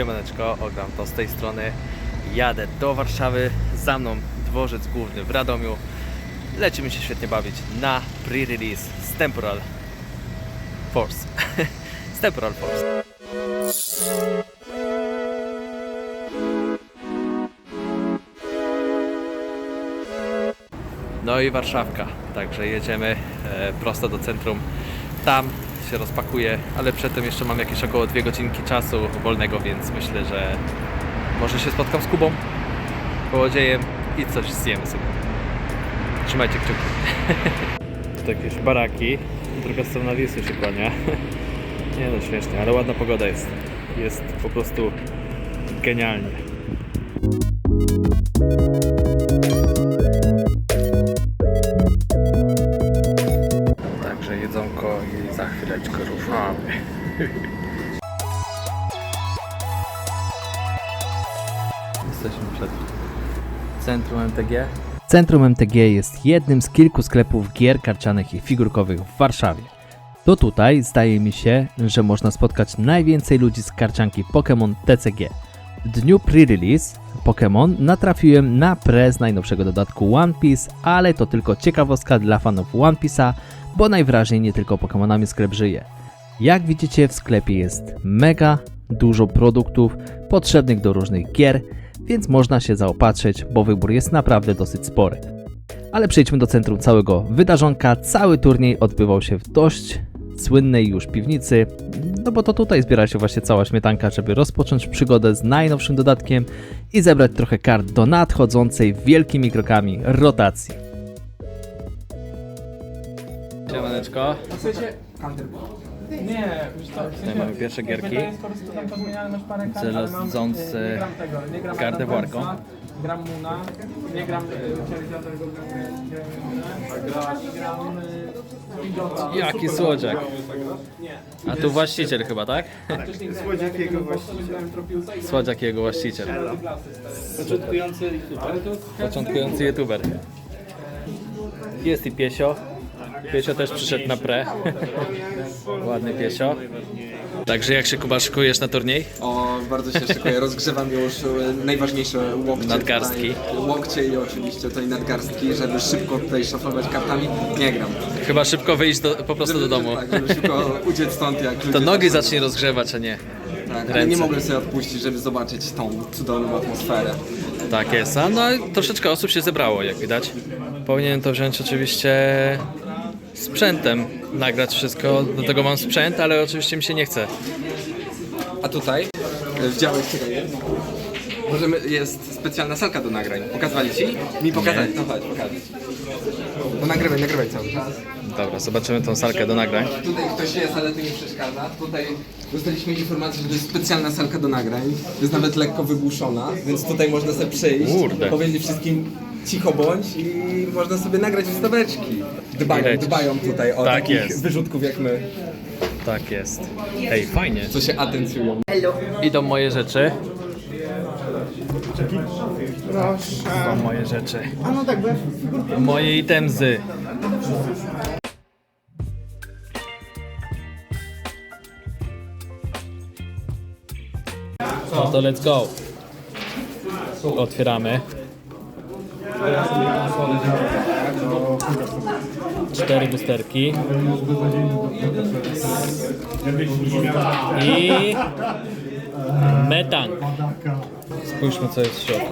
Siemaneczko, ogram to z tej strony. Jadę do Warszawy, za mną dworzec główny w Radomiu. Lecimy się świetnie bawić na pre-release z Temporal Force. z Temporal Force. No i Warszawka, także jedziemy e, prosto do centrum. Tam się rozpakuję, ale przedtem jeszcze mam jakieś około dwie godzinki czasu wolnego, więc myślę, że może się spotkam z Kubą, kołodziejem i coś zjemy sobie. Trzymajcie kciuki. to jakieś baraki, druga strona Wisły się kłania. Nie no, śmiesznie, ale ładna pogoda jest. Jest po prostu genialnie. Centrum MTG. Centrum MTG jest jednym z kilku sklepów gier karcianych i figurkowych w Warszawie. To tutaj zdaje mi się, że można spotkać najwięcej ludzi z karcianki Pokémon TCG. W dniu pre-release Pokémon natrafiłem na prez najnowszego dodatku One Piece, ale to tylko ciekawostka dla fanów One Piece'a, bo najwyraźniej nie tylko Pokémonami sklep żyje. Jak widzicie w sklepie jest mega dużo produktów potrzebnych do różnych gier, więc można się zaopatrzyć, bo wybór jest naprawdę dosyć spory. Ale przejdźmy do centrum całego wydarzonka. Cały turniej odbywał się w dość słynnej już piwnicy, no bo to tutaj zbiera się właśnie cała śmietanka, żeby rozpocząć przygodę z najnowszym dodatkiem i zebrać trochę kart do nadchodzącej wielkimi krokami rotacji. Siemaneczko. W sensie... Nie, już to... W sensie, mamy pierwsze gierki. To nie gram kartę Warką. Gram Muna, nie gram e, Pidgeota. Jaki słodziak. A tu właściciel chyba, tak? Słodziak jego właściciel. Słodziak jego właściciel. Początkujący to Początkujący youtuber. Jest i Piesio. Piesio też przyszedł na pre. Ładny Piesio. Także jak się Kuba szykujesz na turniej? O, bardzo się szykuję. Rozgrzewam już e, najważniejsze łokcie. Nadgarstki. Tutaj. Łokcie i oczywiście tutaj nadgarstki, żeby szybko tutaj szaflować kartami. Nie gram. Chyba szybko wyjść do, po prostu do domu. Tak, żeby szybko uciec stąd jak To nogi zacznie rozgrzewać, a nie. Tak, ale nie mogłem sobie odpuścić, żeby zobaczyć tą cudowną atmosferę. Tak jest. A no troszeczkę osób się zebrało, jak widać. Powinienem to wziąć oczywiście sprzętem, nagrać wszystko. Do tego mam sprzęt, ale oczywiście mi się nie chce. A tutaj e, w działach Możemy, jest specjalna salka do nagrań. Pokazywali ci? Mi pokazali. No chodź, pokażę. No nagrywaj, nagrywaj cały czas. Dobra, zobaczymy tą salkę do nagrań. Tutaj ktoś jest, ale to nie przeszkadza. Tutaj dostaliśmy informację, że to jest specjalna salka do nagrań. Jest nawet lekko wygłuszona, więc tutaj można sobie przyjść, Kurde. powiedzieć wszystkim cicho bądź i można sobie nagrać wystaweczki. Dbają, lecisz. dbają tutaj o Tak takich jest. wyrzutków jak my, Tak jest. Ej, fajnie. co się atencjują. Idą moje rzeczy. Są moje rzeczy. A no tak, bo Moje itemzy. No to let's go. Otwieramy. Cztery boosterki. I metank. Spójrzmy co jest w środku.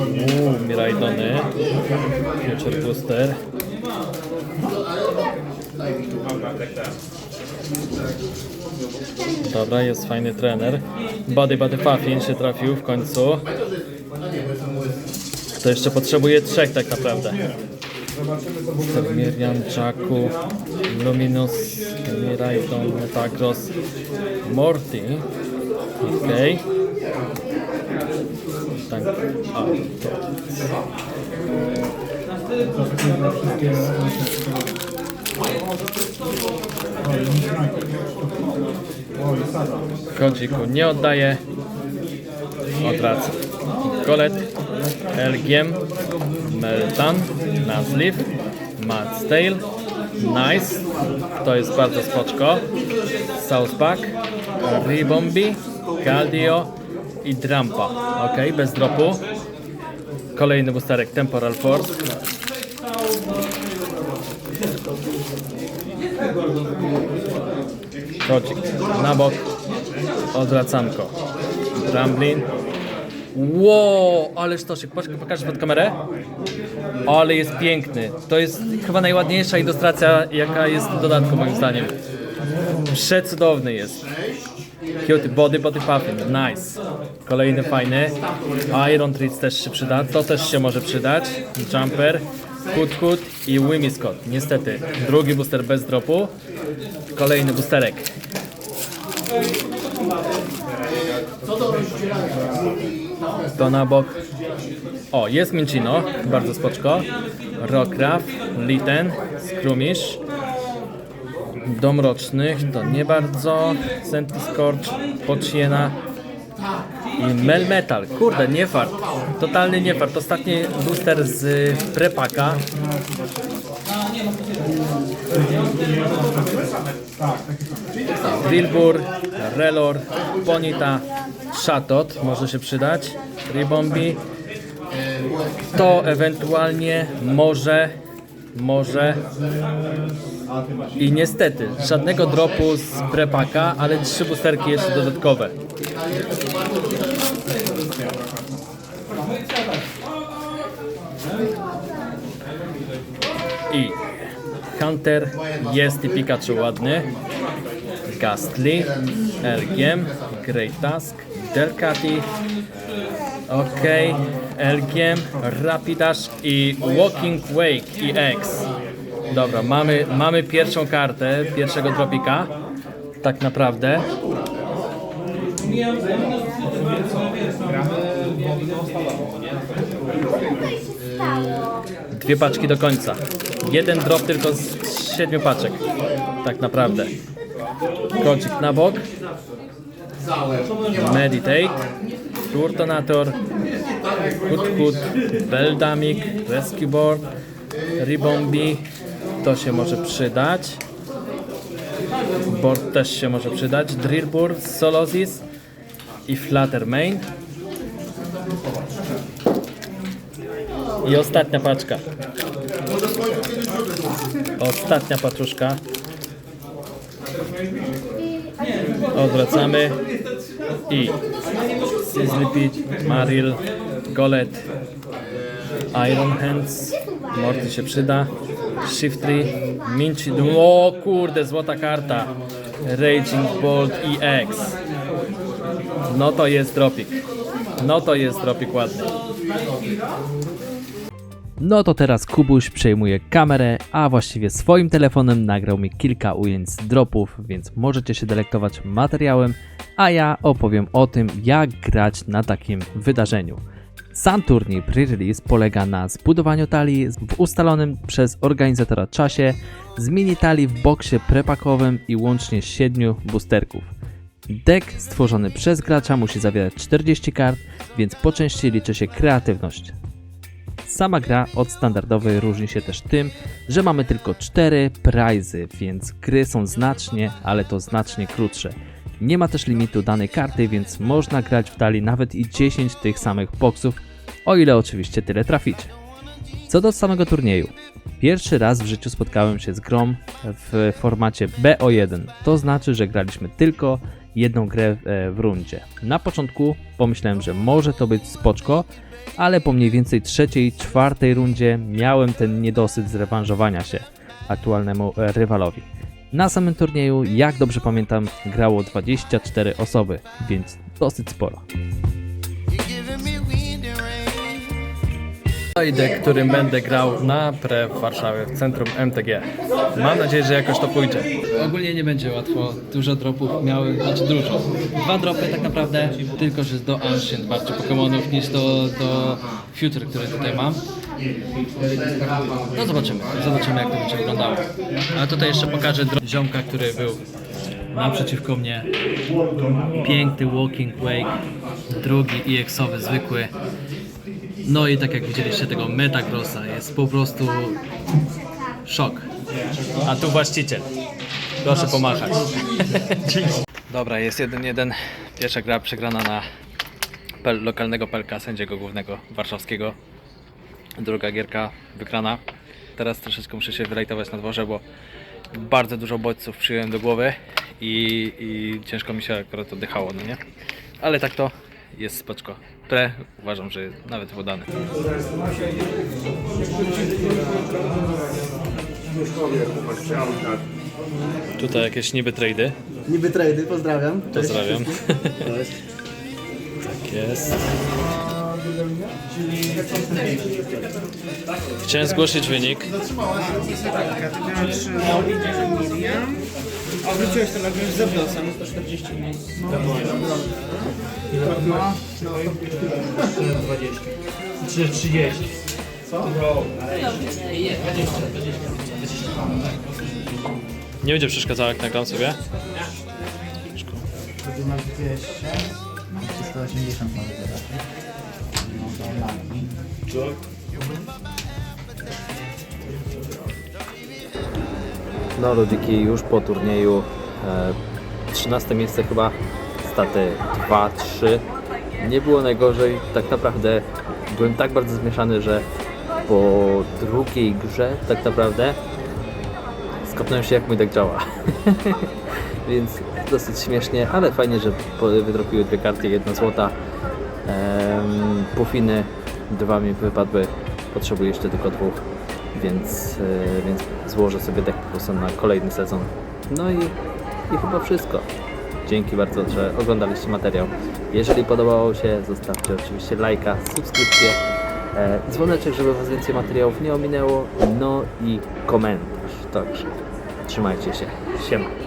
Uuu, Miraidony. Future Booster. Dobra, jest fajny trener. Body Body Puffin się trafił w końcu. To jeszcze potrzebuje trzech tak naprawdę. Miriam, Jaku, Luminous, Miraidon, Metagross, Morty. Okej. Tak. A, to. Kodziku nie oddaje. Odwraca. Golet, Elgiem, Meltan, Nazliv, Madstale, Nice. To jest bardzo spoczko. South Park, Ribombi, Galdio i Drampa. Ok, bez dropu. Kolejny boosterek Temporal Force. Kodzik na bok. Odwracanko. Ramblin. Wow, ale sztosik. Pokażesz pod kamerę? Ale jest piękny. To jest chyba najładniejsza ilustracja, jaka jest w dodatku moim zdaniem. Przecudowny jest. Cute body, body puffin. Nice. Kolejny fajny. Iron Treats też się przyda. To też się może przydać. Jumper. Hood Hood i Wimmy Scott. Niestety. Drugi booster bez dropu. Kolejny boosterek. To na bok. O, jest Minchino, bardzo spoczko. Rockcraft, Litten, Skrumish. Dom Rocznych, to nie bardzo. Senty Scorch, Pochiena i Melmetal. Kurde, nie fart. Totalny nie fart. Ostatni booster z prepaka. Drillbur, Relor, Ponita, Shatot może się przydać, Ribombi. To ewentualnie może, może i niestety żadnego dropu z prepaka, ale trzy boosterki jeszcze dodatkowe. I Hunter jest i Pikachu ładny. Gastly, Elgiem, Great Tusk, Delcati, ok, Elgiem, Rapidash i Walking Wake i X. Dobra, mamy, mamy pierwszą kartę pierwszego dropika. Tak naprawdę. Dwie paczki do końca. Jeden drop tylko z siedmiu paczek. Tak naprawdę. Kącik na bok. Meditate. Turtonator. Hut. Beldamik. Rescue Board. Ribombi. To się może przydać. Board też się może przydać. Drillbur, Solozis i Fluttermane. I ostatnia paczka. Ostatnia paczuszka. Odwracamy i Sizzly Maril, Golet, Iron Hands, Morty się przyda, Shiftry, Minchi, o kurde, złota karta, Raging Bolt EX. No to jest dropik. No to jest dropik ładny. No to teraz Kubuś przejmuje kamerę, a właściwie swoim telefonem nagrał mi kilka ujęć z dropów, więc możecie się delektować materiałem, a ja opowiem o tym, jak grać na takim wydarzeniu. Sam turniej pre-release polega na zbudowaniu talii w ustalonym przez organizatora czasie, z mini talii w boksie prepakowym i łącznie 7 boosterków. Deck stworzony przez gracza musi zawierać 40 kart, więc po części liczy się kreatywność. Sama gra od standardowej różni się też tym, że mamy tylko 4 prizy, więc gry są znacznie, ale to znacznie krótsze. Nie ma też limitu danej karty, więc można grać w talii nawet i 10 tych samych boksów, o ile oczywiście tyle traficie. Co do samego turnieju. Pierwszy raz w życiu spotkałem się z grą w formacie BO1. To znaczy, że graliśmy tylko jedną grę e, w rundzie. Na początku pomyślałem, że może to być spoczko, ale po mniej więcej trzeciej, czwartej rundzie miałem ten niedosyt zrewanżowania się aktualnemu e, rywalowi. Na samym turnieju, jak dobrze pamiętam, grało 24 osoby, więc dosyć sporo. Deck, którym będę grał na pre w Warszawie, w centrum MTG. Mam nadzieję, że jakoś to pójdzie. Ogólnie nie będzie łatwo. Dużo dropów miały, znaczy dużo. Dwa dropy tak naprawdę, tylko że do Ancient bardziej Pokémonów niż do, do Future, który tutaj mam. No zobaczymy, zobaczymy jak to będzie wyglądało. A tutaj jeszcze pokażę ziomka, który był naprzeciwko mnie. Piękny Walking Wake, drugi EX-owy, zwykły. No i tak jak widzieliście tego Metagrossa jest po prostu szok. A tu właściciel. Proszę pomachać. Dobra, jest 1-1. Pierwsza gra przegrana na pel, lokalnego pelka sędziego głównego warszawskiego. Druga gierka wygrana. Teraz troszeczkę muszę się wylejtować na dworze, bo bardzo dużo bodźców przyjąłem do głowy i, i ciężko mi się akurat oddychało, no nie? Ale tak to jest spoczko. Pre uważam, że nawet wodany. Tutaj jakieś niby trady. Niby trady, pozdrawiam. Cześć Pozdrawiam. Cześć. Tak jest. Chciałem zgłosić wynik. Obróciłeś to nagle z zawiosem, 140 minut. Nie będzie przeszkadzało jak nagram sobie. Ty masz 200, no to 180 mamy teraz. No to. No Ludziki już po turnieju. E, 13 miejsce chyba. Staty 2-3. Nie było najgorzej. Tak naprawdę byłem tak bardzo zmieszany, że po drugiej grze tak naprawdę skapnąłem się jak mój deck działa. Więc dosyć śmiesznie, ale fajnie, że wydropiły dwie karty, jedna złota. Ehm, pufiny, dwa mi wypadły. Potrzebuję jeszcze tylko dwóch, więc, e, więc złożę sobie prostu na kolejny sezon. No i, i chyba wszystko. Dzięki bardzo, że oglądaliście materiał. Jeżeli podobało się, zostawcie oczywiście lajka, subskrypcję, e, dzwoneczek, żeby Was więcej materiałów nie ominęło, no i komentarz. Także trzymajcie się. Siema.